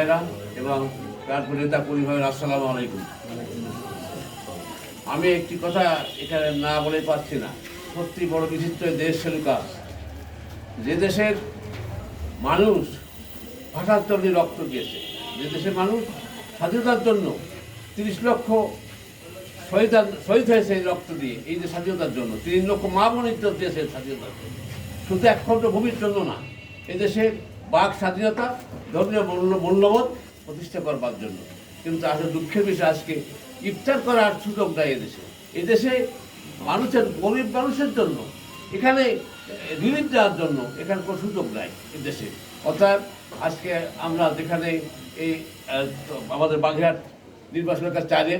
ভাইরা এবং তারপর নেতা কর্মী ভাইরা, আসসালামু আলাইকুম। আমি একটি কথা এখানে না বলে পারছি না। সত্যি বড় বিচিত্র দেশ সেলুকাস যে দেশের মানুষ ভাষার জন্য রক্ত দিয়েছে, যে দেশের মানুষ স্বাধীনতার জন্য তিরিশ লক্ষ শহীদ শহীদ হয়েছে এই রক্ত দিয়ে, এই যে স্বাধীনতার জন্য। তিন লক্ষ মা বোন ইজ্জত দিয়েছে স্বাধীনতার জন্য। শুধু এক খণ্ড ভূমির জন্য না এদেশের বাক স্বাধীনতা, ধর্মীয় মূল্য মূল্যবোধ প্রতিষ্ঠা করবার জন্য। কিন্তু আসলে দুঃখের বিষয় আজকে, ইফতার করার সুযোগ দেয় এদেশে এদেশে মানুষের, গরিব মানুষের জন্য, এখানে রিলিফ দেওয়ার জন্য এখানে কোনো সুযোগ নাই এদেশে অর্থাৎ আজকে আমরা যেখানে এই আমাদের বাগেরহাট নির্বাচনের কাছে চারে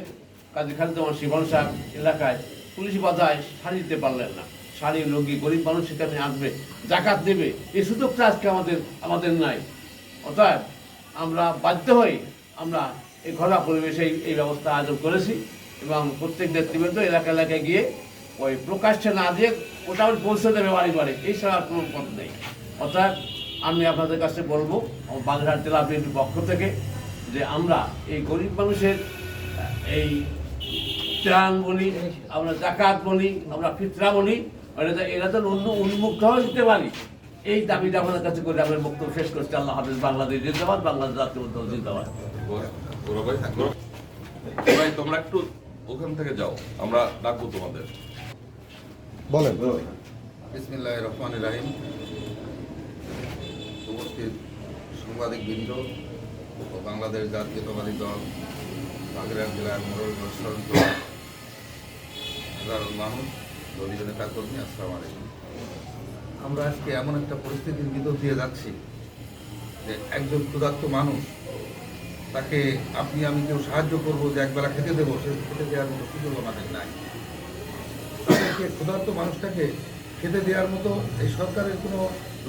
কাজী খান তোমার শিবন সাহেব এলাকায় পুলিশ বাধায় দিতে পারলেন না। শাড়ি রোগী, গরিব মানুষ সেখানে আসবে, জাকাত দেবে। এই সুযোগটা আজকে আমাদের আমাদের নাই। অর্থাৎ আমরা বাধ্য হয়ে আমরা এই ঘরোয়া পরিবেশে এই- ব্যবস্থা আয়োজন করেছি এবং প্রত্যেক নেতৃবৃন্দ এলাকা এলাকায় গিয়ে ওই প্রকাশ্যে না দিয়ে ওটাও পৌঁছে দেবে বাড়ি বাড়ি, এই ছাড়া কোনো পথ নেই। অর্থাৎ আমি আপনাদের কাছে বলব বাগেরহাট জেলা বিএনপির পক্ষ থেকে যে আমরা এই গরিব মানুষের এই ত্রাণ বলি, আমরা জাকাত বলি, আমরা ফিতরা বলি তো- এরা তো অন্য উন্মুক্ত হয়ে পারি। এই দাবিটা আমাদের কাছে করে আমরা বক্তব্য শেষ করছি। আল্লাহ হাফিজ বাংলাদেশ জিন্দাবাদ বাংলাদেশ জাতীয় জিন্দাবাদ। ভাই তোমরা একটু ওখান থেকে যাও। আমরা ডাকবো তোমাদের। বলেন। বিসমিল্লাহ রহমান রাহিম। উপস্থিত সাংবাদিক বৃন্দ ও বাংলাদেশ জাতীয়তাবাদী দল বাগেরহাট জেলার সরঞ্জল সাধারণ মানুষ দলীয় নেতা কর্মী, আসসালাম আলাইকুম। আমরা আজকে এমন একটা পরিস্থিতির ভিতর দিয়ে যাচ্ছি যে একজন ক্ষুধার্ত মানুষ, তাকে আপনি, আমি কেউ সাহায্য করব যে একবেলা খেতে দেবো, সে খেতে দেওয়ার মতো সুযোগ আমাদের নাই। তাদেরকে ক্ষুধার্ত মানুষটাকে খেতে দেওয়ার মতো এই সরকারের কোনো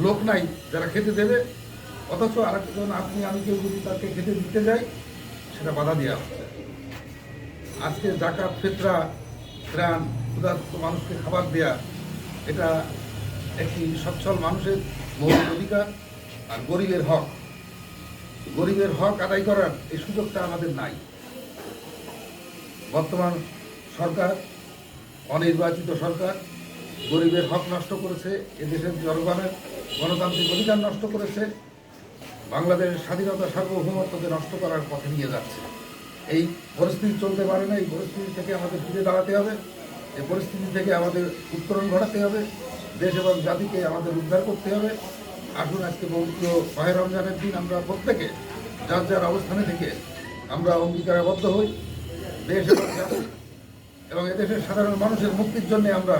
লোক নাই যারা খেতে দেবে, অথচ আরেকজন আপনি, আমি কেউ যদি তাকে খেতে দিতে যাই, সেটা বাধা দেওয়া হচ্ছে আজকে জাকাত, ফেতরা, ত্রাণ ক্ষুধার্ত মানুষকে খাবার দেয়া, এটা একটি সচ্ছল মানুষের মৌলিক অধিকার আর গরিবের হক। গরিবের হক আদায় করার এই সুযোগটা আমাদের নাই। বর্তমান সরকার, অনির্বাচিত সরকার, গরিবের হক নষ্ট করেছে, এদেশের জনগণের গণতান্ত্রিক অধিকার নষ্ট করেছে, বাংলাদেশের স্বাধীনতা সার্বভৌমত্বকে নষ্ট করার পথে নিয়ে যাচ্ছে। এই পরিস্থিতি চলতে পারে না, এই পরিস্থিতি থেকে আমাদের ফিরে দাঁড়াতে হবে। এই পরিস্থিতি থেকে আমাদের উত্তরণ ঘটাতে হবে। দেশ এবং জাতিকে আমাদের উদ্ধার করতে হবে। আসুন আজকে পবিত্র মাহের রমজানের দিন আমরা প্রত্যেকে যার যার অবস্থানে থেকে আমরা অঙ্গীকারাবদ্ধ হই। দেশ এবং জাতি এবং এদেশের সাধারণ মানুষের মুক্তির জন্য আমরা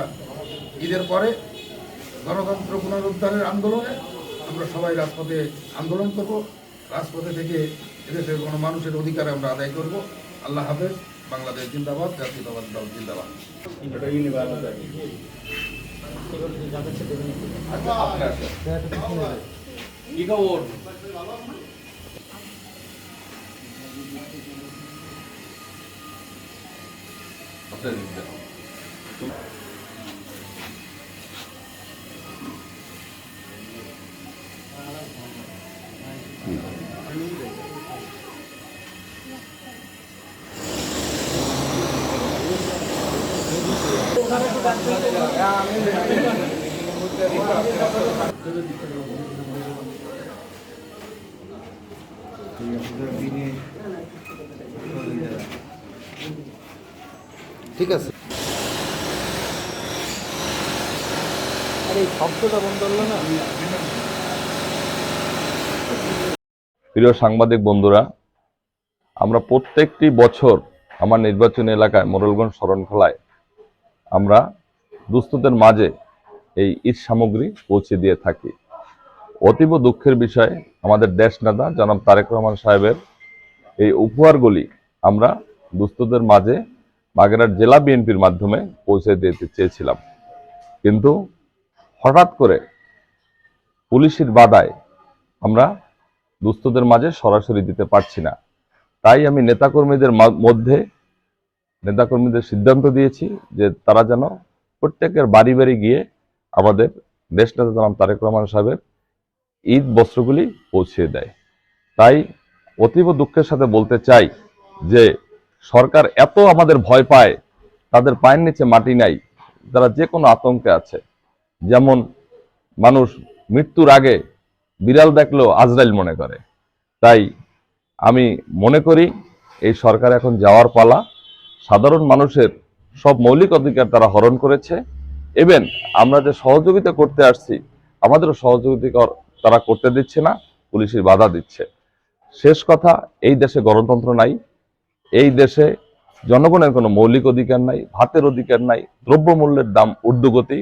ঈদের পরে গণতন্ত্র পুনরুদ্ধারের আন্দোলনে আমরা সবাই রাজপথে আন্দোলন করব। রাজপথে থেকে এদেশের কোনো মানুষের অধিকার আমরা আদায় করব। আল্লাহ হাফেজ। বাংলাদেশ জিন্দাবাদ জাতীয়তাবাদ দল জিন্দাবাদ কি খবর আপনার দিক দিয়ে। ঠিক আছে। প্রিয় সাংবাদিক বন্ধুরা আমরা প্রত্যেকটি বছর আমার নির্বাচনী এলাকায় মোরলগঞ্জ শরণখোলায় আমরা দুস্থদের মাঝে এই ঈদ সামগ্রী পৌঁছে দিয়ে থাকি। অতীব দুঃখের বিষয় আমাদের দেশ নেতা জনাব তারেক রহমান সাহেবের এই উপহারগুলি আমরা দুস্থদের মাঝে বাগেরহাট জেলা বিএনপির মাধ্যমে পৌঁছে দিতে চেয়েছিলাম। কিন্তু হঠাৎ করে পুলিশের বাধায় আমরা দুস্থদের মাঝে সরাসরি দিতে পারছি না। তাই আমি নেতাকর্মীদের মধ্যে নেতাকর্মীদের সিদ্ধান্ত দিয়েছি যে তারা যেন প্রত্যেকের বাড়ি বাড়ি গিয়ে আমাদের দেশ নেতা জনাব তারেক রহমান সাহেবের ঈদ বস্ত্রগুলি পৌঁছে দেয়। তাই অতীব দুঃখের সাথে বলতে চাই যে সরকার এত আমাদের ভয় পায়, তাদের পায়ের নিচে মাটি নাই, তারা যে কোনো আতঙ্কে আছে। যেমন মানুষ মৃত্যুর আগে বিড়াল দেখলেও আজরাইল মনে করে। তাই আমি মনে করি এই সরকার এখন যাওয়ার পালা সাধারণ মানুষের সব মৌলিক অধিকার তারা হরণ করেছে। এবং আমরা যে সহযোগিতা করতে আসছি, আমাদেরও সহযোগিতা তারা করতে দিচ্ছে না, পুলিশের বাধা দিচ্ছে। শেষ কথা, এই দেশে গণতন্ত্র নাই। এই দেশে জনগণের কোনো মৌলিক অধিকার নাই, ভাতের অধিকার নাই, দ্রব্যমূল্যের দাম ঊর্ধ্বগতি।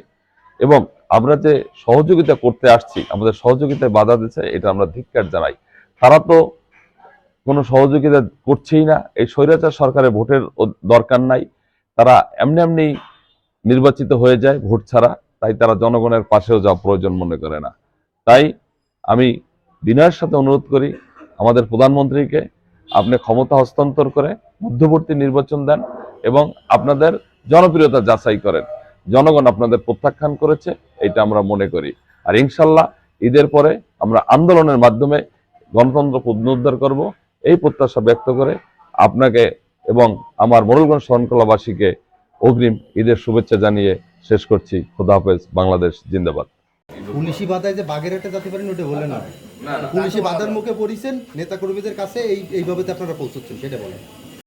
এবং আমরা যে সহযোগিতা করতে আসছি, আমাদের সহযোগিতায় বাধা দিচ্ছে, এটা আমরা ধিক্কার জানাই। তারা তো কোনো সহযোগিতা করছেই না। এই স্বৈরাচার সরকারের ভোটের দরকার নাই। তারা এমনি এমনি নির্বাচিত হয়ে যায় ভোট ছাড়া, তাই তারা জনগণের পাশেও যাওয়া প্রয়োজন মনে করে না। তাই আমি বিনয়ের সাথে অনুরোধ করি, আমাদের প্রধানমন্ত্রীকে আপনি ক্ষমতা হস্তান্তর করে মধ্যবর্তী নির্বাচন দেন এবং আপনাদের জনপ্রিয়তা যাচাই করেন। জনগণ আপনাদের প্রত্যাখ্যান করেছে, এটা আমরা মনে করি। আর ইনশাল্লাহ ঈদের পরে আমরা আন্দোলনের মাধ্যমে গণতন্ত্র পুনরুদ্ধার করব, এই প্রত্যাশা ব্যক্ত করে আপনাকে এবং আমার মোরলগঞ্জ শরণকলাবাসীকে অগ্রিম ঈদের শুভেচ্ছা জানিয়ে শেষ করছি। খোদা হাফেজ বাংলাদেশ জিন্দাবাদ। পুলিশি বাধায় যে বাঘের একটা যাতে পারেন ওটা বলে না। পুলিশি বাধার মুখে পড়িছেন নেতা কর্মীদের কাছে এই এইভাবে আপনারা পৌঁছচ্ছেন সেটা বলেন।